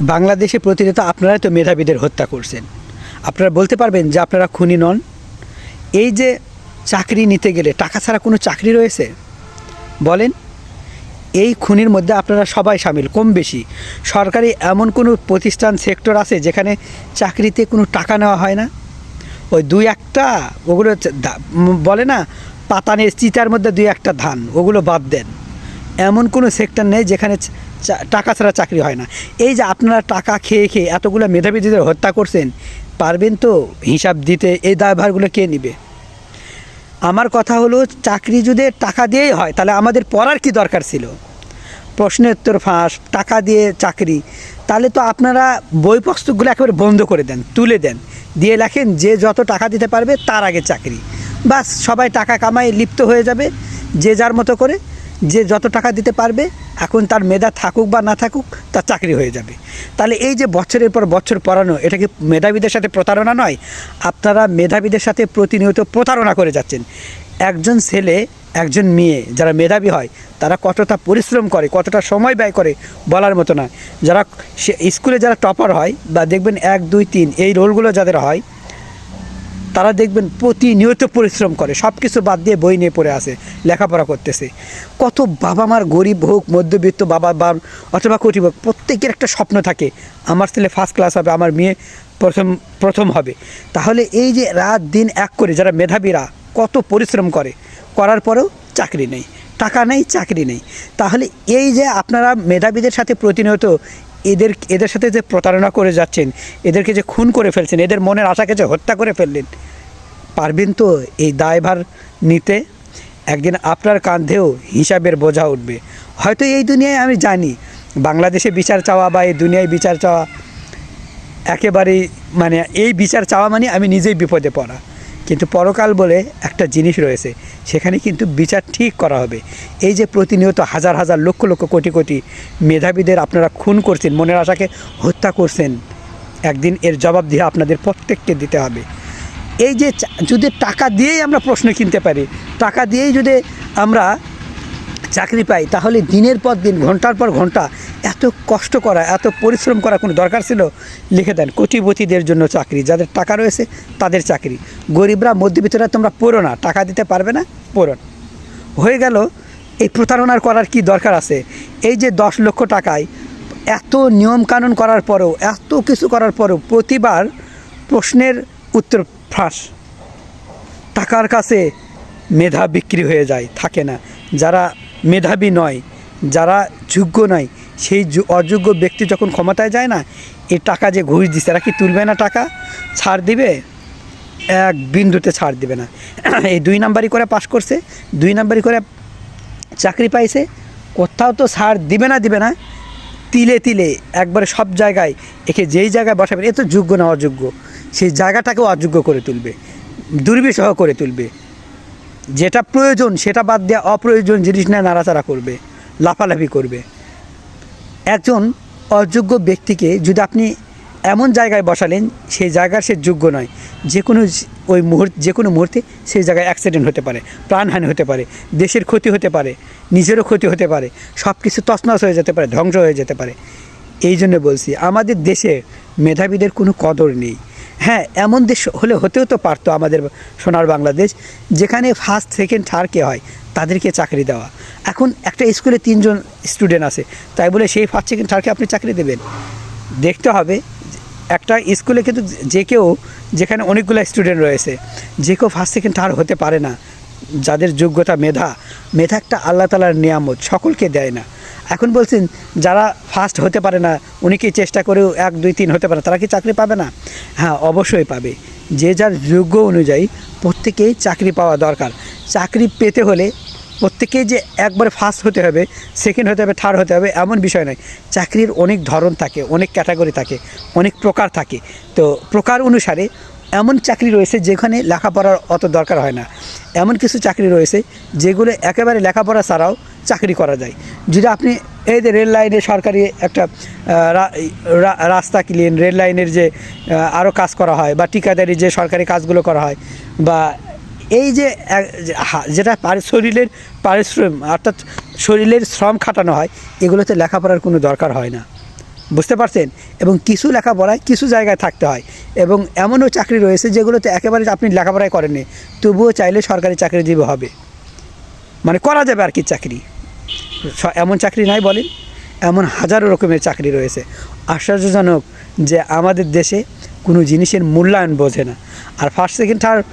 বাংলাদেশে প্রতিনিয়ত আপনারাই তো মেধাবীদের হত্যা করছেন। আপনারা বলতে পারবেন যে আপনারা খুনি নন। এই যে চাকরি নিতে গেলে টাকা ছাড়া কোনো চাকরি রয়েছে? বলেন। এই খুনির মধ্যে আপনারা সবাই সামিল, কম বেশি। সরকারি এমন কোনো প্রতিষ্ঠান, সেক্টর আছে যেখানে চাকরিতে কোনো টাকা নেওয়া হয় না? ওই দুই একটা, ওগুলো বলে না, পাতানের চিতার মধ্যে দুই একটা ধান, ওগুলো বাদ দেন। এমন কোনো সেক্টর নেই যেখানে টাকা ছাড়া চাকরি হয় না। এই যে আপনারা টাকা খেয়ে খেয়ে এতগুলো মেধাবীদের হত্যা করছেন, পারবেন তো হিসাব দিতে? এই দায়ভারগুলো কে নেবে? আমার কথা হলো, চাকরি যদি টাকা দিয়েই হয়, তাহলে আমাদের পড়ার কি দরকার ছিল? প্রশ্নের উত্তর ফাঁস, টাকা দিয়ে চাকরি। তাহলে তো আপনারা বই পুস্তকগুলো একেবারে বন্ধ করে দেন, তুলে দেন। দিয়ে লেখেন, যে যত টাকা দিতে পারবে, তার আগে চাকরি। বাস, সবাই টাকা কামাই লিপ্ত হয়ে যাবে, যে যার মতো করে। যে যত টাকা দিতে পারবে, এখন তার মেধা থাকুক বা না থাকুক, তার চাকরি হয়ে যাবে। তাহলে এই যে বছরের পর বছর পড়ানো, এটা কি মেধাবীদের সাথে প্রতারণা নয়? আপনারা মেধাবীদের সাথে প্রতিনিয়ত প্রতারণা করে যাচ্ছেন। একজন ছেলে, একজন মেয়ে যারা মেধাবী হয়, তারা কতটা পরিশ্রম করে, কতটা সময় ব্যয় করে, বলার মতো নয়। যারা স্কুলে যারা টপার হয় বা দেখবেন এক, দুই, তিন, এই রোলগুলো যাদের হয় তারা দেখবেন প্রতিনিয়ত পরিশ্রম করে সব কিছু বাদ দিয়ে বই নিয়ে পড়ে আসে লেখাপড়া করতেছে। কত বাবা মার গরিব হোক, মধ্যবিত্ত বাবা বা, অথবা কোটি হোক প্রত্যেকের একটা স্বপ্ন থাকে, আমার ছেলে ফার্স্ট ক্লাস হবে, আমার মেয়ে প্রথম প্রথম হবে। তাহলে এই যে রাত দিন এক করে যারা মেধাবীরা কত পরিশ্রম করে, করার পরেও চাকরি নেই। টাকা নেই, চাকরি নেই। তাহলে এই যে আপনারা মেধাবীদের সাথে প্রতিনিয়ত এদের এদের সাথে যে প্রতারণা করে যাচ্ছেন, এদেরকে যে খুন করে ফেলছেন, এদের মনের আশাকে যে হত্যা করে ফেললেন, পারবেন তো এই দায়ভার নিতে? একদিন আপনার কাঁধেও হিসাবের বোঝা উঠবে। হয়তো এই দুনিয়ায় আমি জানি, বাংলাদেশে বিচার চাওয়া বা এই দুনিয়ায় বিচার চাওয়া একেবারেই মানে এই বিচার চাওয়া মানে আমি নিজেই বিপদে পড়া। কিন্তু পরকাল বলে একটা জিনিস রয়েছে, সেখানে কিন্তু বিচার ঠিক করা হবে। এই যে প্রতিনিয়ত হাজার হাজার লক্ষ লক্ষ কোটি কোটি মেধাবীদের আপনারা খুন করছেন, মনের আশাকে হত্যা করছেন, একদিন এর জবাব দিয়ে আপনাদের প্রত্যেককে দিতে হবে। এই যে যদি টাকা দিয়েই আমরা প্রশ্ন কিনতে পারি, টাকা দিয়েই যদি আমরা চাকরি পাই, তাহলে দিনের পর দিন, ঘণ্টার পর ঘণ্টা এত কষ্ট করা, এত পরিশ্রম করা কোনো দরকার ছিল? লিখে দেন, কোটিপতিদের জন্য চাকরি, যাদের টাকা রয়েছে তাদের চাকরি। গরিবরা, মধ্যবিত্তরা তোমরা পড়ো না, টাকা দিতে পারবে না, পড়ো হয়ে গেল, এই প্রতারণার করার কি দরকার আছে? এই যে দশ লক্ষ টাকায় এত নিয়মকানুন করার পরেও, এত কিছু করার পরেও প্রতিবার প্রশ্নের উত্তর ফাঁস। টাকার কাছে মেধা বিক্রি হয়ে যায়, থাকে না। যারা মেধাবী নয়, যারা যোগ্য নয়, সেই অযোগ্য ব্যক্তি যখন ক্ষমতায় যায় না এই টাকা যে ঘুষ দিচ্ছে, এরা কি তুলবে না টাকা? ছাড় দিবে? এক বিন্দুতে ছাড় দিবে না। এই দুই নাম্বারই করে পাশ করছে, দুই নাম্বারই করে চাকরি পাইছে, কোথাও তো ছাড় দিবে না দিবে না, তিলে তিলে একবারে সব জায়গায় একে যেই জায়গায় বসাবে, এ তো যোগ্য না অযোগ্য, সেই জায়গাটাকেও অযোগ্য করে তুলবে, দুর্বিষহ করে তুলবে। যেটা প্রয়োজন, সেটা বাদ দিয়ে অপ্রয়োজন জিনিস নিয়ে নাড়াচাড়া করবে, লাফালাফি করবে। একজন অযোগ্য ব্যক্তিকে যদি আপনি এমন জায়গায় বসালেন, সেই জায়গার সে যোগ্য নয়। যে কোনো ওই মুহূর্তে, যে কোনো মুহূর্তে সেই জায়গায় অ্যাক্সিডেন্ট হতে পারে, প্রাণহানি হতে পারে, দেশের ক্ষতি হতে পারে, নিজেরও ক্ষতি হতে পারে সব কিছু তছনছ হয়ে যেতে পারে, ধ্বংস হয়ে যেতে পারে। এই জন্য বলছি, আমাদের দেশে মেধাবীদের কোনো কদর নেই। হ্যাঁ এমন দেশ হলে হতেও তো পারতো আমাদের সোনার বাংলাদেশ, যেখানে ফার্স্ট সেকেন্ড থার্ড কে হয়, তাদেরকে চাকরি দেওয়া। এখন একটা স্কুলে তিনজন স্টুডেন্ট আছে, তাই বলে সেই ফার্স্ট সেকেন্ড থার্ডকে আপনি চাকরি দেবেন। দেখতে হবে, একটা স্কুলে কিন্তু যে কেউ, যেখানে অনেকগুলো স্টুডেন্ট রয়েছে, যে কেউ ফার্স্ট সেকেন্ড থার্ড হতে পারে না, যাদের যোগ্যতা মেধা মেধা একটা আল্লাহ তালার নিয়ামত, সকলকে দেয় না। এখন বলছেন, যারা ফার্স্ট হতে পারে না, উনি কি চেষ্টা করেও এক, দুই, তিন হতে পারে তারা কি চাকরি পাবে না? হ্যাঁ অবশ্যই পাবে। যে যার যোগ্য অনুযায়ী প্রত্যেকেই চাকরি পাওয়া দরকার। চাকরি পেতে হলে প্রত্যেকেই যে একবারে ফার্স্ট হতে হবে সেকেন্ড হতে হবে থার্ড হতে হবে, এমন বিষয় নয়। চাকরির অনেক ধরন থাকে, অনেক ক্যাটাগরি থাকে, অনেক প্রকার থাকে। তো প্রকার অনুসারে এমন চাকরি রয়েছে যেখানে লেখাপড়ার অত দরকার হয় না। এমন কিছু চাকরি রয়েছে যেগুলো একেবারে লেখাপড়া ছাড়াও চাকরি করা যায়। যদি আপনি এই যে রেল লাইনে সরকারি একটা রাস্তা ক্লিন রেল লাইনের যে আরও কাজ করা হয় বা ঠিকাদারি যে সরকারি কাজগুলো করা হয় বা এই যে যেটা শরীরের পারিশ্রম অর্থাৎ শরীরের শ্রম খাটানো হয়, এগুলোতে লেখাপড়ার কোনো দরকার হয় না। বুঝতে পারছেন? এবং কিছু লেখাপড়ায় কিছু জায়গায় থাকতে হয়। এবং এমনও চাকরি রয়েছে যেগুলোতে একেবারে আপনি লেখাপড়ায় করেননি তবুও চাইলে সরকারি চাকরিজীবী হবে। মানে করা যাবে আর কি চাকরি। এমন চাকরি নাই বলেন। এমন হাজারো রকমের চাকরি রয়েছে। আশ্চর্যজনক যে আমাদের দেশে কোনো জিনিসের মূল্যায়ন বোঝে না। আর ফার্স্ট সেকেন্ড থার্ড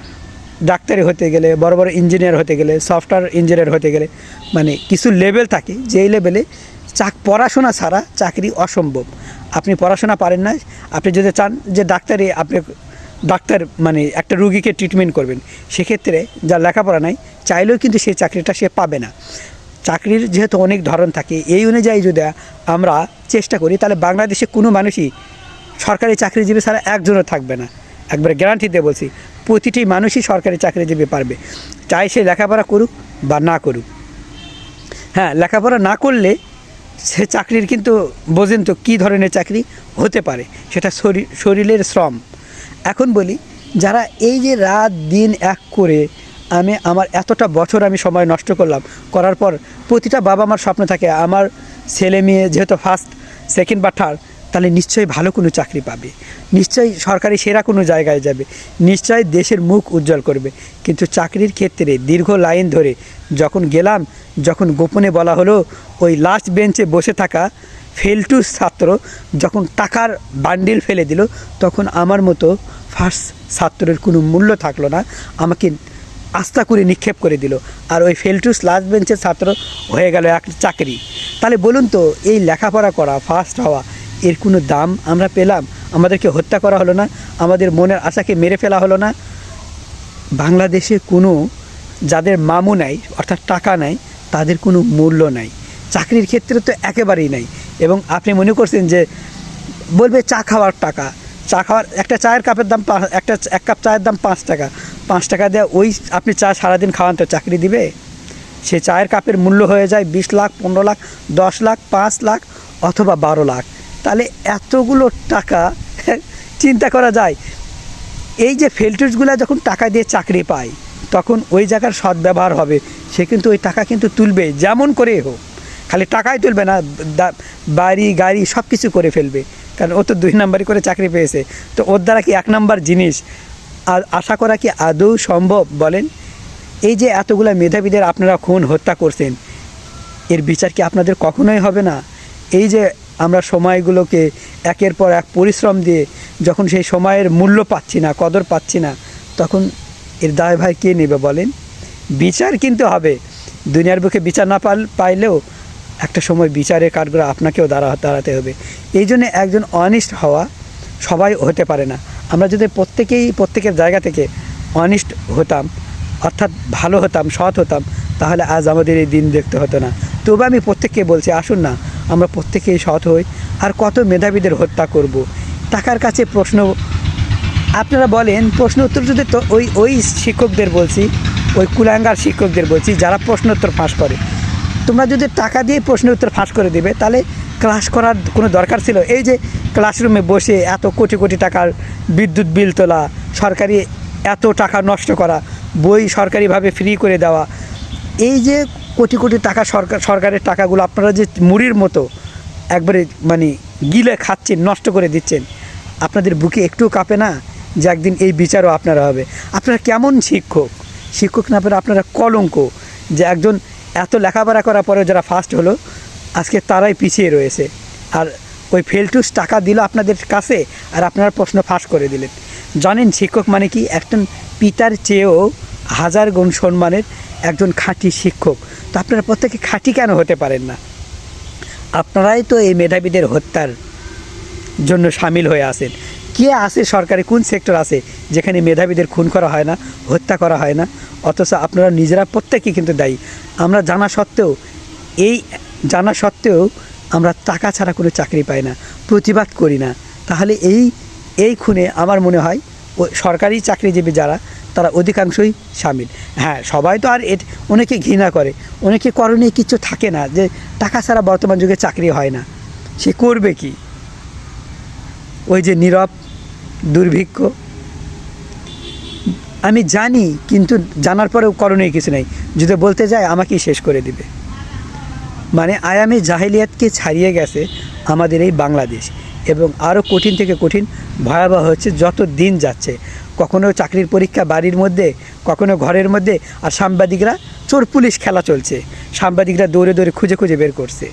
ডাক্তারি হতে গেলে, বড় বড় ইঞ্জিনিয়ার হতে গেলে সফটওয়্যার ইঞ্জিনিয়ার হতে গেলে মানে কিছু লেভেল থাকে, যেই লেভেলে চাক পড়াশোনা ছাড়া চাকরি অসম্ভব। আপনি পড়াশোনা পারেন না, আপনি যদি চান যে ডাক্তারি, আপনি ডাক্তার মানে একটা রুগীকে ট্রিটমেন্ট করবেন, সেক্ষেত্রে যার লেখাপড়া নাই, চাইলেও কিন্তু সেই চাকরিটা সে পাবে না। চাকরির যেহেতু অনেক ধরন থাকে, এই অনুযায়ী যদি আমরা চেষ্টা করি, তাহলে বাংলাদেশে কোনো মানুষই সরকারি চাকরিজীবী ছাড়া একজনও থাকবে না। একবারে গ্যারান্টি দিয়ে বলছি প্রতিটি মানুষই সরকারি চাকরিজীবী পারবে। চাই সে লেখাপড়া করুক বা না করুক। হ্যাঁ লেখাপড়া না করলে সে চাকরির কিন্তু বোঝেন তো কী ধরনের চাকরি হতে পারে, সেটা শরীর শরীরের শ্রম। এখন বলি, যারা এই যে রাত দিন এক করে আমি আমার এতটা বছর আমি সময় নষ্ট করলাম, করার পর প্রতিটা বাবা মার স্বপ্ন থাকে, আমার ছেলে মেয়ে যেহেতু ফার্স্ট সেকেন্ড বা থার্ড তাহলে নিশ্চয়ই ভালো কোনো চাকরি পাবে। নিশ্চয়ই সরকারি সেরা কোনো জায়গায় যাবে। নিশ্চয়ই দেশের মুখ উজ্জ্বল করবে। কিন্তু চাকরির ক্ষেত্রে দীর্ঘ লাইন ধরে যখন গেলাম, যখন গোপনে বলা হলো, ওই লাস্ট বেঞ্চে বসে থাকা ফেলটু ছাত্র যখন টাকার বান্ডিল ফেলে দিল, তখন আমার মতো ফার্স্ট ছাত্রের কোনো মূল্য থাকল না। আমাকে আস্থা করে নিক্ষেপ করে দিল। আর ওই ফেলটুস লাস্ট বেঞ্চের ছাত্র হয়ে গেল এক চাকরি। তাহলে বলুন তো, এই লেখাপড়া করা ফার্স্ট হওয়া এর কোনো দাম আমরা পেলাম, আমাদেরকে হত্যা করা হলো না, আমাদের মনের আশাকে মেরে ফেলা হলো না। বাংলাদেশে কোনো যাদের মামু নাই, অর্থাৎ টাকা নাই, তাদের কোনো মূল্য নাই। চাকরির ক্ষেত্রে তো একেবারেই নাই। এবং আপনি মনে করছেন যে বলবে চা খাওয়ার টাকা, চা খাওয়ার একটা চায়ের কাপের দাম একটা এক কাপ চায়ের দাম পাঁচ টাকা। পাঁচ টাকা দেওয়া ওই আপনি চা সারাদিন খাওয়ান তো চাকরি দিবে? সে চায়ের কাপের মূল্য হয়ে যায় বিশ লাখ, পনেরো লাখ, দশ লাখ, পাঁচ লাখ অথবা বারো লাখ। তাহলে এতগুলো টাকা চিন্তা করা যায়। এই যে ফেলটুসগুলো যখন টাকা দিয়ে চাকরি পায়, তখন ওই জায়গার সদ্ব্যবহার হবে। সে কিন্তু ওই টাকা কিন্তু তুলবে, যেমন করে হোক। খালি টাকাই তুলবে না বাড়ি, গাড়ি সব কিছু করে ফেলবে। কারণ ও তো দুই নাম্বারই করে চাকরি পেয়েছে। তো ওর দ্বারা কি এক নাম্বার জিনিস? আর আশা করা কি আদৌ সম্ভব বলেন? এই যে এতগুলা মেধাবীদের আপনারা খুন, হত্যা করছেন, এর বিচার কি আপনাদের কখনোই হবে না? এই যে আমরা সময়গুলোকে একের পর এক পরিশ্রম দিয়ে যখন সেই সময়ের মূল্য পাচ্ছি না, কদর পাচ্ছি না, তখন এর দায়ভার কে নেবে বলেন? বিচার কিন্তু হবে। দুনিয়ার বুকে বিচার না পাল, পাইলেও একটা সময় বিচারের কাঠগুলো আপনাকেও দাঁড়া, দাঁড়াতে হবে। এই জন্য একজন অনিষ্ট হওয়া সবাই হতে পারে না। আমরা যদি প্রত্যেকেই, প্রত্যেকের জায়গা থেকে অনিষ্ট হতাম, অর্থাৎ ভালো হতাম, সৎ হতাম, তাহলে আজ আমাদের এই দিন দেখতে হতো না। তবু আমি প্রত্যেককে বলছি, আসুন না আমরা প্রত্যেকেই সৎ হই। আর কত মেধাবীদের হত্যা করব। টাকার কাছে প্রশ্ন, আপনারা বলেন, প্রশ্ন উত্তর যদি তো ওই ওই শিক্ষকদের বলছি, ওই কুলাঙ্গার শিক্ষকদের বলছি, যারা প্রশ্ন উত্তর ফাঁস করে। তোমরা যদি টাকা দিয়ে প্রশ্ন উত্তর ফাঁস করে দেবে, তাহলে ক্লাস করার কোনো দরকার ছিল? এই যে ক্লাসরুমে বসে এত কোটি কোটি টাকার বিদ্যুৎ বিল তোলা, সরকারি এত টাকা নষ্ট করা, বই সরকারিভাবে ফ্রি করে দেওয়া, এই যে কোটি কোটি টাকা সরকার, সরকারের টাকাগুলো আপনারা যে মুড়ির মতো একবারে মানে গিলে খাচ্ছেন, নষ্ট করে দিচ্ছেন, আপনাদের বুকে একটু কাঁপে না যে একদিন এই বিচারও আপনারা হবে? আপনারা কেমন শিক্ষক? শিক্ষক না পেরে আপনারা কলঙ্ক যে একজন এত লেখাপড়া করার পরে যারা ফার্স্ট হলো, আজকে তারাই পিছিয়ে রয়েছে। আর ওই ফেলটুস টাকা দিল আপনাদের কাছে আর আপনারা প্রশ্ন ফাঁস করে দিলেন। জানেন শিক্ষক মানে কি? একজন পিতার চেয়েও হাজার গুণ সম্মানের একজন খাঁটি শিক্ষক। তো আপনারা প্রত্যেকে খাঁটি কেন হতে পারেন না? আপনারাই তো এই মেধাবীদের হত্যার জন্য সামিল হয়ে আছেন। কে আছে সরকারি? কোন সেক্টর আছে যেখানে মেধাবীদের খুন করা হয় না, হত্যা করা হয় না? অথচ আপনারা নিজেরা প্রত্যেকেই কিন্তু দায়ী। আমরা জানা সত্ত্বেও এই জানা সত্ত্বেও আমরা টাকা ছাড়া কোনো চাকরি পাই না, প্রতিবাদ করি না। তাহলে এই এই খুনে আমার মনে হয় ও সরকারি চাকরিজীবী যারা তারা অধিকাংশই সামিল। হ্যাঁ সবাই তো আর এ অনেকে ঘৃণা করে। অনেকে করণীয় কিছু থাকে না যে টাকা ছাড়া বর্তমান যুগে চাকরি হয় না। সে করবে কি? ওই যে নীরব, দুর্ভিক্ষ। আমি জানি, কিন্তু জানার পরেও করণীয় কিছু নেই। যদি বলতে যায়, আমাকেই শেষ করে দিবে। মানে আয়ামে জাহিলিয়াতকে ছাড়িয়ে গেছে আমাদের এই বাংলাদেশ। এবং আরও কঠিন থেকে কঠিন, ভয়াবহ হচ্ছে যত দিন যাচ্ছে। কখনো চাকরির পরীক্ষা বাড়ির মধ্যে, কখনো ঘরের মধ্যে, আর সাংবাদিকরা চোর পুলিশ খেলা চলছে। সাংবাদিকরা দৌড়ে দৌড়ে খুঁজে খুঁজে বের করছে।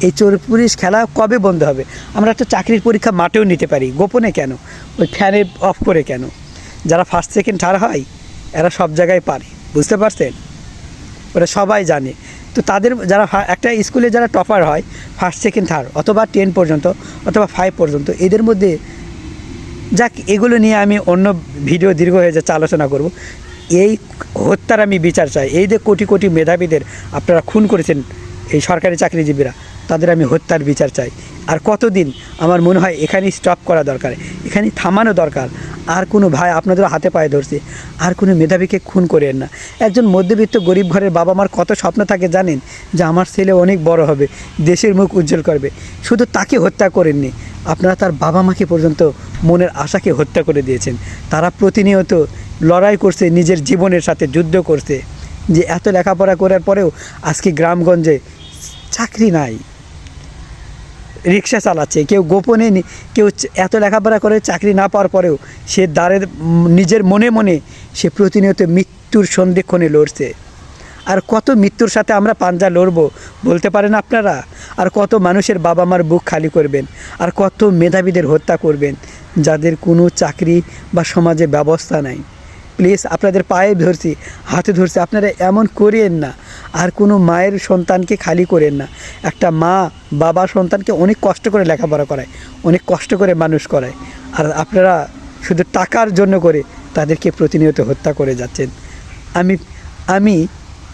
এই চোর পুলিশ খেলা কবে বন্ধ হবে? আমরা একটা চাকরির পরীক্ষা মাঠেও নিতে পারি। গোপনে কেন? ওই ফ্যানে অফ করে কেন? যারা ফার্স্ট সেকেন্ড থার্ড হয়, এরা সব জায়গায় পারে। বুঝতে পারছেন? ওরা সবাই জানে। তো তাদের যারা একটা স্কুলে যারা টপার হয় ফার্স্ট সেকেন্ড থার্ড অথবা টেন পর্যন্ত, অথবা ফাইভ পর্যন্ত, এদের মধ্যে যাক, এগুলো নিয়ে আমি অন্য ভিডিও দীর্ঘ হয়ে যাচ্ছে, আলোচনা করব। এই হত্যার আমি বিচার চাই। এই যে কোটি কোটি মেধাবীদের আপনারা খুন করেছেন এই সরকারি চাকরিজীবীরা তাদের আমি হত্যার বিচার চাই। আর কতদিন? আমার মনে হয় এখানেই স্টপ করা দরকার। এখানেই থামানো দরকার। আর কোনো ভাই আপনাদের হাতে পায়ে ধরছে। আর কোনো মেধাবীকে খুন করেন না। একজন মধ্যবিত্ত গরিব ঘরের বাবা মার কত স্বপ্ন থাকে জানেন? যে আমার ছেলে অনেক বড় হবে, দেশের মুখ উজ্জ্বল করবে। শুধু তাকে হত্যা করেননি, আপনারা তার বাবা মাকে পর্যন্ত মনের আশাকে হত্যা করে দিয়েছেন। তারা প্রতিনিয়ত লড়াই করছে, নিজের জীবনের সাথে যুদ্ধ করছে। যে এত লেখাপড়া করার পরেও আজকে গ্রামগঞ্জে চাকরি নাই। রিক্সা চালাচ্ছে, কেউ গোপনে কেউ এত লেখাপড়া করে চাকরি না পাওয়ার পরেও সে দ্বারের নিজের মনে মনে সে প্রতিনিয়ত মৃত্যুর সন্ধিক্ষণে লড়ছে। আর কত মৃত্যুর সাথে আমরা পাঞ্জা লড়বো বলতে পারেন আপনারা? আর কত মানুষের বাবা মার বুক খালি করবেন? আর কত মেধাবীদের হত্যা করবেন যাদের কোনো চাকরি বা সমাজে ব্যবস্থা নাই? প্লিজ আপনাদের পায়ে ধরছি, হাতে ধরছি, আপনারা এমন করিয়েন না। আর কোনো মায়ের সন্তানকে খালি করেন না। একটা মা বাবা সন্তানকে অনেক কষ্ট করে লেখাপড়া করায়, অনেক কষ্ট করে মানুষ করায়। আর আপনারা শুধু টাকার জন্য করে তাদেরকে প্রতিনিয়ত হত্যা করে যাচ্ছেন। আমি আমি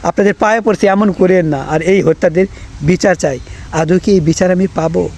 আপনাদের পায়ে পড়ছি, এমন করেন না। আর এই হত্যাদের বিচার চাই। আদৌ কি এই বিচার আমি পাবো?